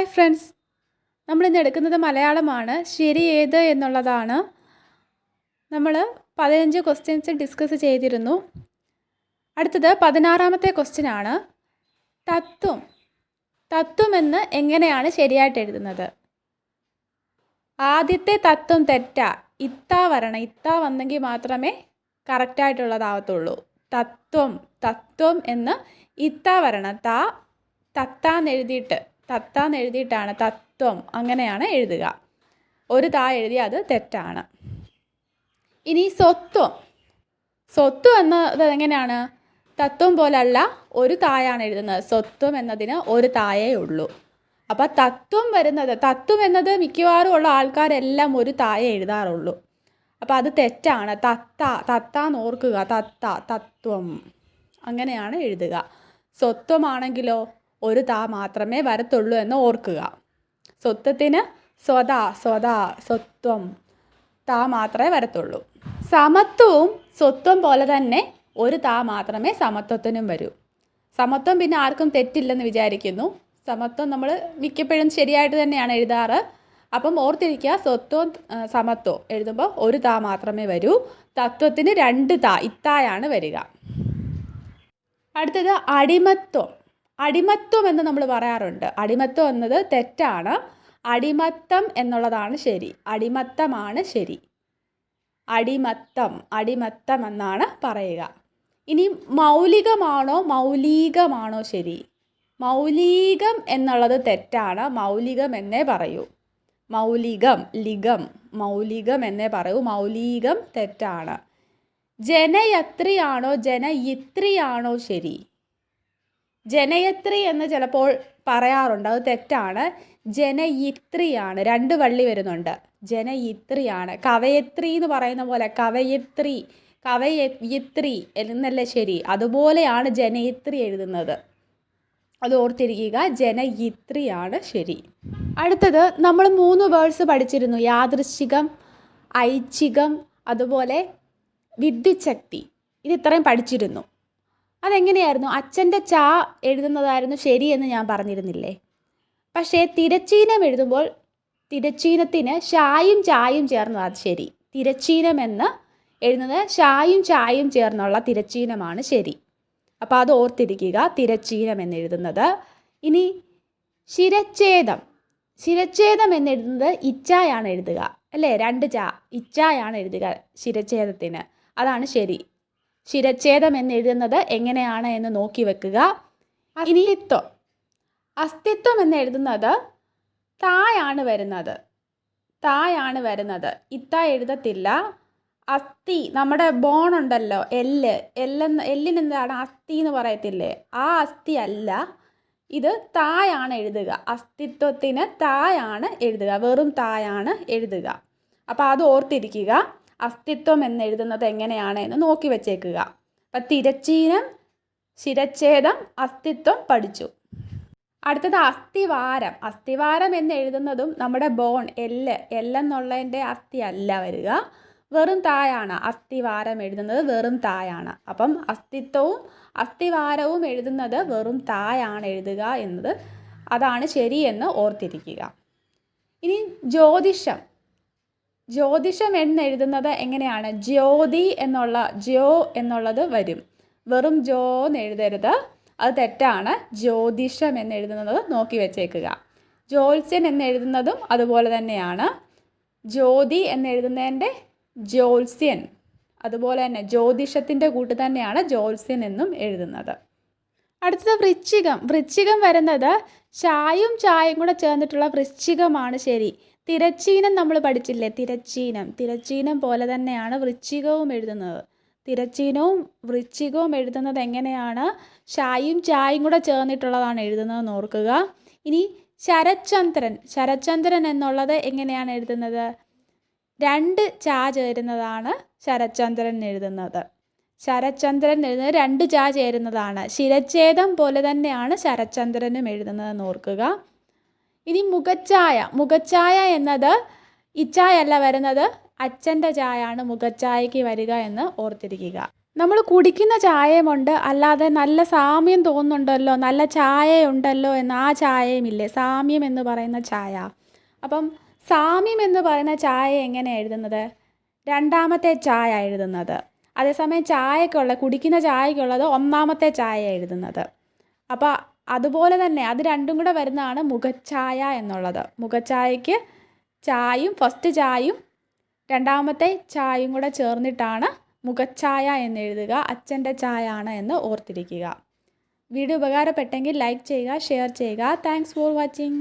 Hi friends നമ്മളിന്ന് എടുക്കുന്നത് മലയാളമാണ്. ശരി ഏത് എന്നുള്ളതാണ്. നമ്മൾ പതിനഞ്ച് ക്വസ്റ്റ്യൻസ് ഡിസ്കസ് ചെയ്തിരുന്നു. അടുത്തത് പതിനാറാമത്തെ ക്വസ്റ്റ്യൻ ആണ്. തത്വം. തത്വം എന്ന് എങ്ങനെയാണ് ശരിയായിട്ട് എഴുതുന്നത്? ആദ്യത്തെ തത്വം തെറ്റ. ഇത്താ വരണം. ഇത്താ വന്നെങ്കിൽ മാത്രമേ കറക്റ്റായിട്ടുള്ളതാവത്തുള്ളൂ തത്വം. തത്വം എന്ന് ഇത്താ വരണം. താ തത്താന്ന് എഴുതിയിട്ട്. തത്താന്ന് എഴുതിയിട്ടാണ് തത്വം അങ്ങനെയാണ് എഴുതുക. ഒരു താ എഴുതി അത് തെറ്റാണ്. ഇനി സ്വത്വം. സ്വത്വം എന്നത് എങ്ങനെയാണ്? തത്വം പോലല്ല ഒരു തായാണ് എഴുതുന്നത്. സ്വത്വം എന്നതിന് ഒരു തായേ ഉള്ളൂ. അപ്പോൾ തത്വം വരുന്നത് തത്വം എന്നത് മിക്കവാറും ഉള്ള ആൾക്കാരെല്ലാം ഒരു തായ എഴുതാറുള്ളൂ. അപ്പോൾ അത് തെറ്റാണ്. തത്ത തത്താന്ന് ഓർക്കുക. തത്ത തത്വം. അങ്ങനെയാണ് എഴുതുക. സ്വത്വമാണെങ്കിലോ ഒരു താ മാത്രമേ വരത്തുള്ളൂ എന്ന് ഓർക്കുക. സ്വത്വത്തിന് സ്വത സ്വത സ്വത്വം താ മാത്രമേ വരത്തുള്ളൂ. സമത്വവും സ്വത്വം പോലെ തന്നെ ഒരു താ മാത്രമേ സമത്വത്തിനും വരൂ. സമത്വം പിന്നെ ആർക്കും തെറ്റില്ലെന്ന് വിചാരിക്കുന്നു. സമത്വം നമ്മൾ മിക്കപ്പോഴും ശരിയായിട്ട് തന്നെയാണ് എഴുതാറ്. അപ്പം ഓർത്തിരിക്കുക സ്വത്വം സമത്വം എഴുതുമ്പോൾ ഒരു താ മാത്രമേ വരൂ. തത്വത്തിന് രണ്ട് താ ഇത്തായാണ് വരിക. അടുത്തത് അടിമത്വം. അടിമത്വം എന്ന് നമ്മൾ പറയാറുണ്ട്. അടിമത്വം എന്നത് തെറ്റാണ്. അടിമത്തം എന്നുള്ളതാണ് ശരി. അടിമത്തമാണ് ശരി. അടിമത്തം അടിമത്തം എന്നാണ് പറയുക. ഇനി മൗലികമാണോ മൗലികമാണോ ശരി? മൗലികം എന്നുള്ളത് തെറ്റാണ്. മൗലികം എന്നേ പറയൂ. മൗലികം ലിഗം മൗലികം എന്നേ പറയൂ. മൗലികം തെറ്റാണ്. ജനയത്രിയാണോ ജനയിത്രിയാണോ ശരി? ജനയത്രി എന്ന് ചിലപ്പോൾ പറയാറുണ്ട്. അത് തെറ്റാണ്. ജനയിത്രിയാണ്. രണ്ട് വള്ളി വരുന്നുണ്ട്. ജനയിത്രിയാണ്. കവയത്രി എന്ന് പറയുന്ന പോലെ കവയത്രി കവയത്രി എന്നല്ലേ ശരി? അതുപോലെയാണ് ജനയിത്രി എഴുതുന്നത്. അത് ഓർത്തിരിക്കുക. ജനയിത്രിയാണ് ശരി. അടുത്തത് നമ്മൾ മൂന്ന് വേർഡ്സ് പഠിച്ചിരുന്നു. യാദൃശ്ചികം ഐച്ഛികം അതുപോലെ വിദ്യുച്ഛക്തി. ഇത് ഇത്രയും പഠിച്ചിരുന്നു. അതെങ്ങനെയായിരുന്നു? അച്ഛന്റെ ചാ എഴുതുന്നതായിരുന്നു ശരിയെന്ന് ഞാൻ പറഞ്ഞിരുന്നില്ലേ? പക്ഷേ തിരച്ചീനം എഴുതുമ്പോൾ തിരച്ചീനത്തിന് ഷായും ചായും ചേർന്നതാണ് ശരി. തിരച്ചീനം എന്ന് എഴുതുന്നത് ഷായും ചായും ചേർന്നുള്ള തിരച്ചീനമാണ് ശരി. അപ്പോൾ അത് ഓർത്തിരിക്കുക തിരച്ചീനം എന്നെഴുതുന്നത് ഇനി ശിരച്ഛേദം. ശിരച്ഛേദം എന്നെഴുതുന്നത് ഇച്ചായാണ് എഴുതുക അല്ലേ? രണ്ട് ചാ ഇച്ചായാണ് എഴുതുക ശിരച്ഛേദത്തിന്. അതാണ് ശരി. ശിരച്ഛേദം എന്നെഴുതുന്നത് എങ്ങനെയാണ് എന്ന് നോക്കി വെക്കുക. അസ്തിത്വം അസ്തിത്വം എന്നെഴുതുന്നത് തായാണ് വരുന്നത്. തായാണ് വരുന്നത്. ഇത്ത എഴുതത്തില്ല. അസ്ഥി നമ്മുടെ ബോൺ ഉണ്ടല്ലോ എല്ല് എല്ലെന്ന് എല്ലിനെന്താണ് അസ്ഥി എന്ന് പറയത്തില്ലേ? ആ അസ്ഥി അല്ല. ഇത് തായാണ് എഴുതുക. അസ്തിത്വത്തിന് തായാണ് എഴുതുക. വെറും തായാണ് എഴുതുക. അപ്പോൾ അത് ഓർത്തിരിക്കുക. അസ്തിത്വം എന്നെഴുതുന്നത് എങ്ങനെയാണ് എന്ന് നോക്കി വെച്ചേക്കുക. അപ്പം തിരച്ചീനം ശിരച്ഛേദം അസ്തിത്വം പഠിച്ചു. അടുത്തത് അസ്ഥിവാരം. അസ്ഥിവാരം എന്ന് എഴുതുന്നതും നമ്മുടെ ബോൺ എല്ല് എല്ലെന്നുള്ളതിന്റെ അസ്ഥി അല്ല വരിക. വെറും തായാണ് അസ്ഥിവാരം എഴുതുന്നത് വെറും തായാണ്. അപ്പം അസ്തിത്വവും അസ്ഥിവാരവും എഴുതുന്നത് വെറും തായാണ് എഴുതുക എന്നത് അതാണ് ശരിയെന്ന് ഓർത്തിരിക്കുക. ഇനി ജ്യോതിഷം. ജ്യോതിഷം എന്നെഴുതുന്നത് എങ്ങനെയാണ്? ജ്യോതി എന്നുള്ള ജ്യോ എന്നുള്ളത് വരും. വെറും ജോ എന്ന് എഴുതരുത്. അത് തെറ്റാണ്. ജ്യോതിഷം എന്നെഴുതുന്നത് നോക്കി വെച്ചേക്കുക. ജ്യോത്സ്യൻ എന്നെഴുതുന്നതും അതുപോലെ തന്നെയാണ്. ജ്യോതി എന്നെഴുതുന്നതിന്റെ ജ്യോത്സ്യൻ. അതുപോലെ തന്നെ ജ്യോതിഷത്തിന്റെ കൂട്ട് തന്നെയാണ് ജ്യോത്സ്യൻ എന്നും എഴുതുന്നത്. അടുത്തത് വൃശ്ചികം. വൃശ്ചികം വരുന്നത് ചായും ചായയും കൂടെ ചേർന്നിട്ടുള്ള വൃശ്ചികമാണ് ശരി. തിരച്ചീനം നമ്മൾ പഠിച്ചില്ലേ? തിരച്ചീനം. തിരച്ചീനം പോലെ തന്നെയാണ് വൃശ്ചികവും എഴുതുന്നത്. തിരച്ചീനവും വൃശ്ചികവും എഴുതുന്നത് എങ്ങനെയാണ്? ഷായും ചായും കൂടെ ചേർന്നിട്ടുള്ളതാണ് എഴുതുന്നതെന്ന് ഓർക്കുക. ഇനി ശരചന്ദ്രൻ ശരചന്ദ്രൻ എന്നുള്ളത് എങ്ങനെയാണ് എഴുതുന്നത്? രണ്ട് ചാ ചേരുന്നതാണ് ശരചന്ദ്രൻ എഴുതുന്നത്. ശരചന്ദ്രൻ എഴുതുന്നത് രണ്ട് ചാ ചേരുന്നതാണ്. ശിരച്ഛേദം പോലെ തന്നെയാണ് ശരചന്ദ്രനും എഴുതുന്നതെന്ന് ഓർക്കുക. ഇനി മുഖച്ചായ മുഖച്ചായ എന്നത് ഇച്ചായല്ല വരുന്നത്. അച്ഛന്റെ ചായ ആണ് മുഖച്ചായയ്ക്ക് വരിക എന്ന് ഓർത്തിരിക്കുക. നമ്മൾ കുടിക്കുന്ന ചായയുമുണ്ട്. അല്ലാതെ നല്ല സാമ്യം തോന്നുന്നുണ്ടല്ലോ. നല്ല ചായയുണ്ടല്ലോ എന്ന് ആ ചായയുമില്ലേ? സാമ്യം എന്ന് പറയുന്ന ചായ. അപ്പം സാമ്യം എന്ന് പറയുന്ന ചായ എങ്ങനെ എഴുതുന്നത്? രണ്ടാമത്തെ ചായ എഴുതുന്നത്. അതേസമയം ചായക്കുള്ള കുടിക്കുന്ന ചായക്കുള്ളത് ഒന്നാമത്തെ ചായ എഴുതുന്നത്. അപ്പോൾ അതുപോലെ തന്നെ അത് രണ്ടും കൂടെ വരുന്നതാണ് മുഖച്ഛായ എന്നുള്ളത്. മുഖച്ഛായയ്ക്ക് ചായയും ഫസ്റ്റ് ചായയും രണ്ടാമത്തെ ചായയും കൂടെ ചേർന്നിട്ടാണ് മുഖച്ഛായ എന്ന് എഴുതുക അച്ഛന്റെ ചായ ആണ് എന്ന് ഓർത്തിരിക്കുക. വീഡിയോ ഉപകാരപ്പെട്ടെങ്കിൽ ലൈക്ക് ചെയ്യുക ഷെയർ ചെയ്യുക. Thanks for watching